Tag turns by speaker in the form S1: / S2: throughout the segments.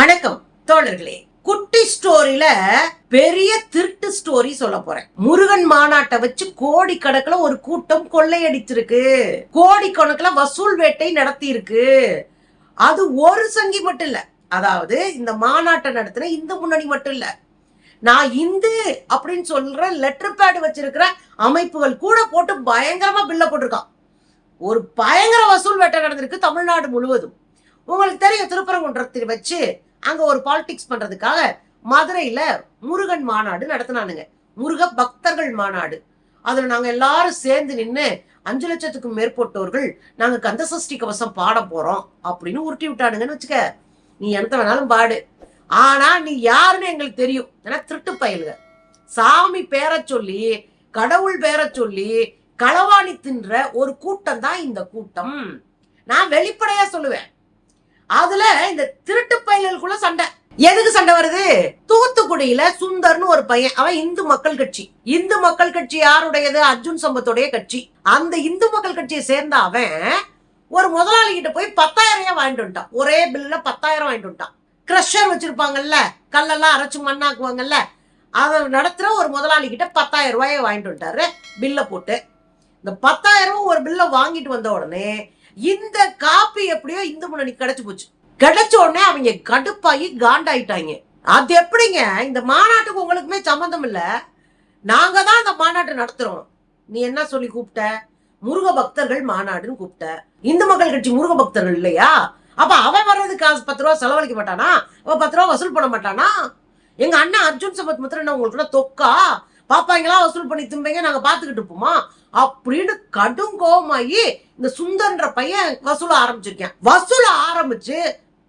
S1: வணக்கம் தோழர்களே. குட்டி ஸ்டோரியில பெரிய திருட்டு ஸ்டோரி சொல்ல போறேன். முருகன் மாநாட்டை வச்சு கோடிக்கணக்குல ஒரு கூட்டம் கொள்ளையடிச்சிருக்கு. கோடிக்கணக்குல வசூல் வேட்டை நடத்தி இருக்கு அது ஒரு சங்கி மட்டும் இல்ல. அதாவது இந்த மாநாட்டை நடத்தின இந்து முன்னணி மட்டும் இல்ல. நான் இந்து அப்படின்னு சொல்ற லெட்டர் பேட் வச்சிருக்கிற அமைப்புகள் கூட போட்டு பயங்கரமா பில்ல போட்டிருக்கான். ஒரு பயங்கர வசூல் வேட்டை நடந்திருக்கு தமிழ்நாடு முழுவதும். உங்களுக்கு தெரியும் திருப்பரங்குன்றத்தில் வச்சு அங்க ஒரு பாலிடிக்ஸ் பண்றதுக்காக மதுரையில முருகன் மாநாடு நடத்தினானுங்க. முருக பக்தர்கள் மாநாடு. அதுல நாங்க எல்லாரும் சேர்ந்து நின்னு அஞ்சு லட்சத்துக்கும் மேற்பட்டோர்கள் நாங்க கந்த சஷ்டி கவசம் பாட போறோம் அப்படின்னு உருட்டி விட்டானுங்கன்னு வச்சுக்க. நீ எந்த வேணாலும் பாடு. ஆனா நீ யாருன்னு எங்களுக்கு தெரியும். ஏன்னா திருட்டு பயலுக சாமி பேரை சொல்லி கடவுள் பேரை சொல்லி களவாணி தின்ற ஒரு கூட்டம் தான் இந்த கூட்டம். நான் வெளிப்படையா சொல்லுவேன். அதுல இந்த திருட்டு பயல்களுக்குள்ள சண்டை. எதுக்கு சண்டை வருது? தூத்துக்குடியில சுந்தர்னு ஒரு பையன் அவன் இந்து மக்கள் கட்சி. இந்து மக்கள் கட்சி யாருடையது? அர்ஜுன் சம்பத்துடைய கட்சி. அந்த இந்து மக்கள் கட்சியை சேர்ந்த அவன் ஒரு முதலாளி கிட்ட போய் பத்தாயிரம் வாங்கிட்டு வந்துட்டான். ஒரே பில்ல பத்தாயிரம் வாங்கிட்டு வந்துட்டான். கிரஷர் வச்சிருப்பாங்கல்ல கல்லெல்லாம் அரைச்சு மண்ணாக்குவாங்கல்ல அதை நடத்துற ஒரு முதலாளி கிட்ட பத்தாயிரம் ரூபாயை வாங்கிட்டு வந்துட்டாரு பில்ல போட்டு. இந்த பத்தாயிரம் ஒரு பில்ல வாங்கிட்டு வந்த உடனே இந்த காப்பி எப்படியோ இந்து முன்னணி கிடைச்சு போச்சு. கிடைச்ச உடனே அவங்க கடுப்பாகி காண்டாயிட்டாங்க. அது எப்படிங்க? இந்த மாநாட்டுக்கு உங்களுக்குமே சம்மந்தம் இல்லை. நாங்க தான் இந்த மாநாட்டை நடத்துறோம். நீ என்ன சொல்லி கூப்பிட்ட? முருக பக்தர்கள் மாநாடுன்னு கூப்பிட்ட. இந்து மக்கள் கட்சி முருக பக்தர்கள் இல்லையா? அப்ப அவன் வர்றதுக்கு காசு பத்து ரூபா செலவழிக்க மாட்டானா? அவன் பத்து ரூபா வசூல் பண்ண மாட்டானா? எங்க அண்ணன் அர்ஜுன் சம்பத் மித்திரன் என்ன உங்களுக்கு தொக்கா? பாப்பாங்களா வசூல் பண்ணி திரும்பிங்க நாங்க பாத்துக்கிட்டு இருப்போமா? அப்படின்னு கடும் கோபமாகி இந்த சுந்தர்ன்ற பையன் வசூல ஆரம்பிச்சிருக்கேன். வசூல ஆரம்பிச்சு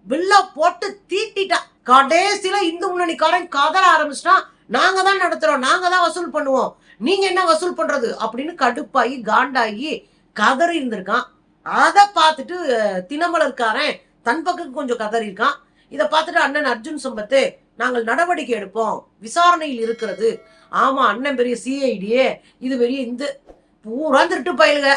S1: வில்ல போட்டு தீட்டிட்டான் கடைசியில இந்து முன்னணிக்காரன் கதற ஆரம்பிச்சிட்டான் நாங்க தான் நடத்துறோம் நாங்க தான் வசூல் பண்ணுவோம். நீங்க என்ன வசூல் பண்றது? அப்படின்னு கடுப்பாகி காண்டாகி கதறி இருந்திருக்கான். அதை பார்த்துட்டு தினமலர்காரன் தன் பக்கம் கொஞ்சம் கதறி இருக்கான். இதை பார்த்துட்டு அண்ணன் அர்ஜுன் சம்பத்து நாங்கள் நடவடிக்கை எடுப்போம். விசாரணையில் இருக்கிறது. ஆமா அண்ணன் பெரிய சிஐடியே. இது பெரிய இந்த. பூரா திருட்டு பயலுக.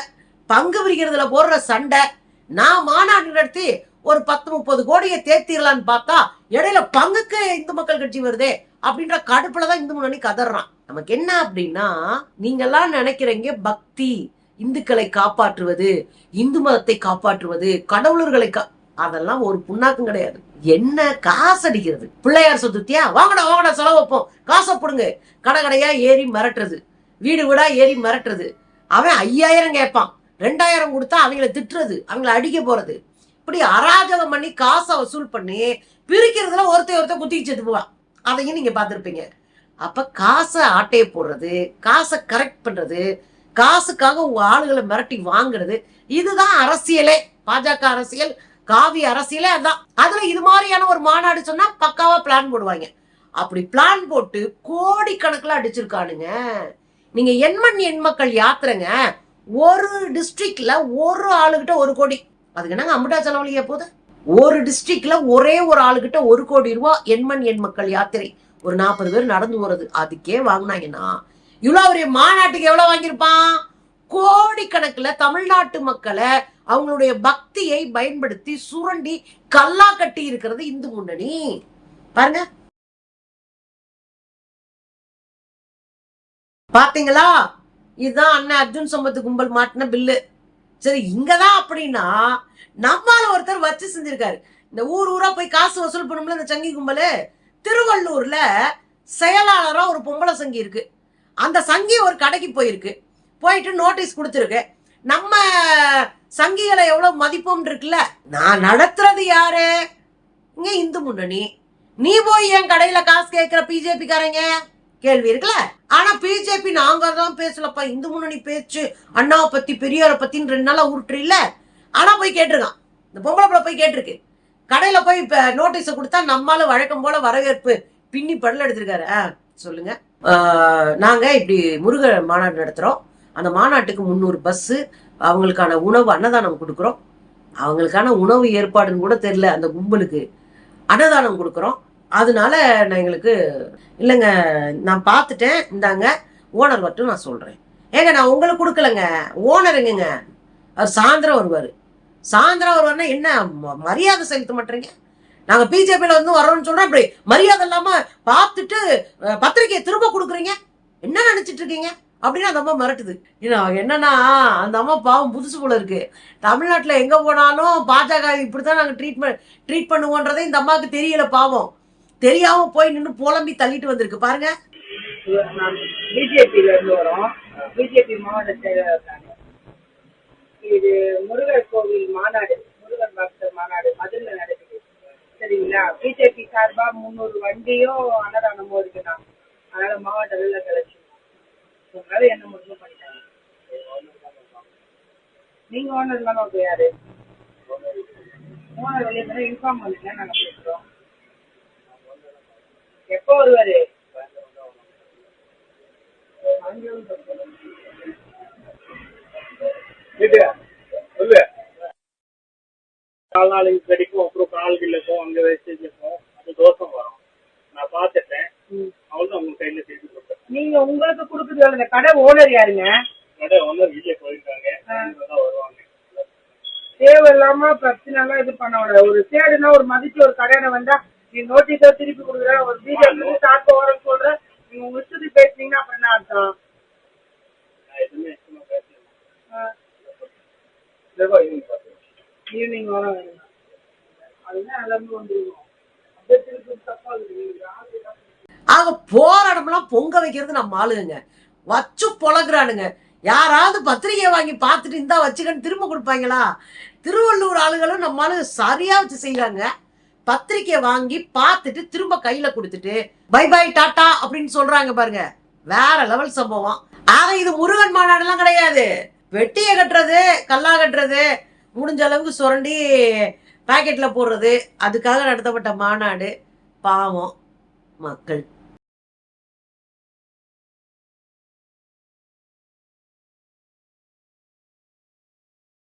S1: பங்கு பிரிக்கிறதுல போடுற சண்டை. நான் மாநாடு நடத்தி ஒரு பத்து முப்பது கோடியை தேர்த்திடலான்னு பார்த்தா இடையில பங்குக்கு இந்து மக்கள் கட்சி வருதே அப்படின்ற கடுப்புல தான் இந்து முன்னணி கதறான். நமக்கு என்ன அப்படின்னா நீங்கெல்லாம் நினைக்கிறீங்க பக்தி இந்துக்களை காப்பாற்றுவது இந்து மதத்தை காப்பாற்றுவது கடவுளர்களை கா அதெல்லாம் ஒரு புண்ணாக்கும் கிடையாது. என்ன காசு அடிக்கிறது? பிள்ளையார் சொத்துத்தியா வாங்கடா வாங்கடா செலவு வைப்போம். காசை போடுங்க. கடை கடையா ஏறி மிரட்டுறது. வீடு வீடா ஏறி மிரட்டுறது. அவன் ஐயாயிரம் கேட்பான். ரெண்டாயிரம் கொடுத்தா அவங்கள திட்டுறது அவங்கள அடிக்க போறது. இப்படி அராஜகம் பண்ணி காசை வசூல் பண்ணி பிரிக்கிறதுல ஒருத்தர் ஒருத்தர் குத்தி செத்து போவான். அதையும் நீங்க பார்த்துருப்பீங்க. அப்ப காசை ஆட்டையை போடுறது காசை கரெக்ட் பண்றது காசுக்காக உங்க ஆளுகளை மிரட்டி வாங்குறது இதுதான் அரசியலே. பாஜக அரசியல் காவி அரசியலே அதான் அதுல இது மாதிரியான ஒரு மாநாடு சொன்னா பக்காவா பிளான் போடுவாங்க. அப்படி பிளான் போட்டு கோடிக்கணக்கில் அடிச்சிருக்கானுங்க. நீங்க எண்மண் எண்மக்கள் யாத்திரைங்க ஒரு டிஸ்ட்ரிக்ட்ல ஒரு ஆளுகிட்ட ஒரு கோடி. அதுக்கு என்னங்க அம்புட்டா செலவழிக்க போகுது? ஒரு டிஸ்ட்ரிக்ட்ல ஒரே ஒரு ஆளுகிட்ட ஒரு கோடி ரூபாய் எண்மண் எண்மக்கள் யாத்திரை. ஒரு நாற்பது பேர் நடந்து போறது. அதுக்கே வாங்கினாங்கன்னா இவ்வளவு பெரிய மாநாட்டுக்கு எவ்வளவு வாங்கியிருப்பான்? கோடிக்கணக்கில் தமிழ்நாட்டு மக்களை அவங்களுடைய பக்தியை பயன்படுத்தி சுரண்டி கல்லா கட்டி இருக்கிறது இந்து முன்னணி. பாருங்க. பாத்தீங்களா இதுதான் அண்ணன் அர்ஜுன் சம்பத்து கும்பல் மாட்டின பில்லு. சரி இங்கதான் அப்படின்னா நம்மால ஒருத்தர் வச்சு செஞ்சிருக்காரு. இந்த ஊர் ஊரா போய் காசு வசூல் பண்ணும்ல இந்த சங்கி கும்பலு? திருவள்ளூர்ல செயலாளரா ஒரு பொம்பளை சங்கி இருக்கு. அந்த சங்கி ஒரு கடைக்கு போயிருக்கு. போயிட்டு நோட்டீஸ் கொடுத்துருக்கு. நம்ம சங்கிகளை எவ்வளவு மதிப்போம் இருக்குல்ல? நான் நடத்துறது யாரு? இங்க இந்து முன்னணி. நீ போய் என் கடையில காசு கேட்கிற பிஜேபி காரங்க கேள்வி இருக்குல்ல? ஆனா பிஜேபி நாங்க தான் பேசலப்பா. இந்து முன்னணி பேச்சு அண்ணாவை பத்தி பெரியாரை பத்தின்னு ரெண்டு நாளா உருட்டுறீல்ல? ஆனா போய் கேட்டிருக்கான். இந்த பொம்பளை பிள்ளை போய் கேட்டிருக்கு. கடையில போய் இப்ப நோட்டீஸை கொடுத்தா நம்மால வழக்கம் போல வரவேற்பு. பின்னி படல எடுத்திருக்காரு. சொல்லுங்க. நாங்க இப்படி முருக மாநாடு நடத்துறோம். அந்த மாநாட்டுக்கு முந்நூறு பஸ்ஸு அவங்களுக்கான உணவு அன்னதானம் கொடுக்குறோம். அவங்களுக்கான உணவு ஏற்பாடுன்னு கூட தெரியல. அந்த கும்பலுக்கு அன்னதானம் கொடுக்குறோம். அதனால நான் எங்களுக்கு இல்லைங்க நான் பார்த்துட்டேன். இந்தாங்க ஓனர் மட்டும் நான் சொல்கிறேன் ஏங்க நான் உங்களுக்கு கொடுக்கலங்க. ஓனர் எங்கங்க? அவர் சாயந்தரம் வருவார். சாயந்தரம் வருவார்னா என்ன ம- மரியாதை செலுத்த மாட்டேறீங்க நாங்கள் பிஜேபியில் வந்து வரோம்னு சொல்கிறோம் இப்படி மரியாதை இல்லாமல் பார்த்துட்டு பத்திரிக்கையை திரும்ப கொடுக்குறீங்க? என்ன நினச்சிட்டு இருக்கீங்க? அப்படின்னு அந்த அம்மா மிரட்டுது. ஏன்னா, என்னன்னா அந்த அம்மா பாவம் புதுசு போல இருக்கு. தமிழ்நாட்டில் எங்கே போனாலும் பாஜக இப்படி தான் நாங்கள் ட்ரீட்மெண்ட் ட்ரீட் பண்ணுவோன்றதே இந்த அம்மாவுக்கு தெரியல பாவம். தெரியாம போய் நின்று புலம்பி தள்ளிட்டு வந்திருக்கு. பாருங்க.
S2: பிஜேபியில இருந்து வரோம். பிஜேபி மாவட்ட செயலாளர் இருக்காங்க. இது முருகர் கோவில் மாநாடு முருகர் பக்தர் மாநாடு மதுரையில் நடக்குது சரிங்களா? பிஜேபி சார்பா முன்னூறு வண்டியும் அன்னதானமும் இருக்குதான் அதனால மாவட்ட அளவில் கிடைச்சி உங்களால என்ன முடியுமோ பண்ணிட்டாங்க. நீங்க ஓனர் இல்லாம அப்ப யாரு? ஓனர் வெளியே இன்ஃபார்ம் பண்ணுங்க நாங்க பேசுறோம். எப்போ வருவாரு?
S3: சொல்லு. நாலு நாளைக்கு கிடைக்கும் அப்புறம் கால்கள் இருக்கும் அங்க வேஸ்டேஜ் இருக்கும் அது தோசம் வரும். நான் பார்த்துட்டேன். அவளும் அவங்க கையில திருப்பி கொடுத்தேன்.
S2: நீங்க உங்களுக்கு கொடுக்குறது இந்த கடை ஓனர் யாருங்க?
S3: கடை வந்து வீட்டுல போயிருக்காங்க. வருவாங்க
S2: தேவை இல்லாம பிரச்சனை எல்லாம் இது பண்ண ஒரு சேடுனா ஒரு மதிச்சு ஒரு கடையில வந்தா நீ நோட்டீஸா திருப்பி கொடுக்குற ஒரு பிஜேபி சாக்க ஓரம் சொல்ற. நீங்க உங்க இஷ்டத்துக்கு பேசுனீங்கன்னா அப்புறம் என்ன அர்த்தம்? ஈவினிங் அதுதான் அப்படியே திருப்பி தப்பா இருக்கு
S1: ஆக போற இடமெல்லாம் பொங்க வைக்கிறது நம்ம ஆளுங்க. வச்சு பொழகுறானுங்க யாராவது பத்திரிகையை வாங்கி பார்த்துட்டு இந்தா வச்சுக்கன்னு திரும்ப கொடுப்பாங்களா? திருவள்ளூர் ஆளுகளும் நம்ம ஆளு சரியா வச்சு செய்யறாங்க பத்திரிக்கையை வாங்கி பார்த்துட்டு திரும்ப கையில கொடுத்துட்டு பை பை டாட்டா அப்படின்னு சொல்றாங்க பாருங்க. வேற லெவல் சம்பவம். ஆக இது முருகன் மாநாடுலாம் கிடையாது. வெட்டியை கட்டுறது கல்லா கட்டுறது முடிஞ்ச அளவுக்கு சுரண்டி பாக்கெட்ல போடுறது அதுக்காக நடத்தப்பட்ட மாநாடு. பாவம் மக்கள்.